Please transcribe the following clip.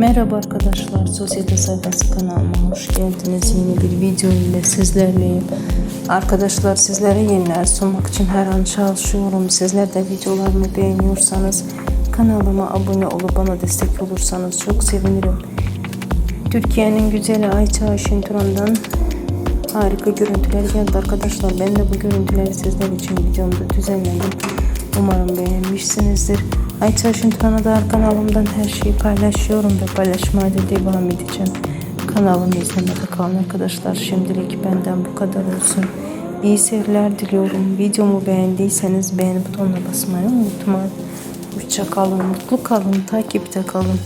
Merhaba arkadaşlar, Sosyete Sayfası kanalıma hoş geldiniz. Yeni bir video ile sizlerleyim. Arkadaşlar sizlere yeniler sunmak için her an çalışıyorum. Sizler de videolarımı beğeniyorsanız kanalıma abone olup bana destek olursanız çok sevinirim. Türkiye'nin güzeli Ayça Ayşin Turan'dan harika görüntüler geldi arkadaşlar. Ben de bu görüntüleri sizler için videomda düzenledim. Umarım beğenmişsinizdir. Ayça Ayşin Turan'a da kanalımdan her şeyi paylaşıyorum ve paylaşmaya da devam edeceğim. Kanalımı izlemede kalın arkadaşlar. Şimdilik benden bu kadar olsun. İyi seyirler diliyorum. Videomu beğendiyseniz beğeni butonuna basmayı unutmayın. Hoşça mutlu kalın, takipte kalın.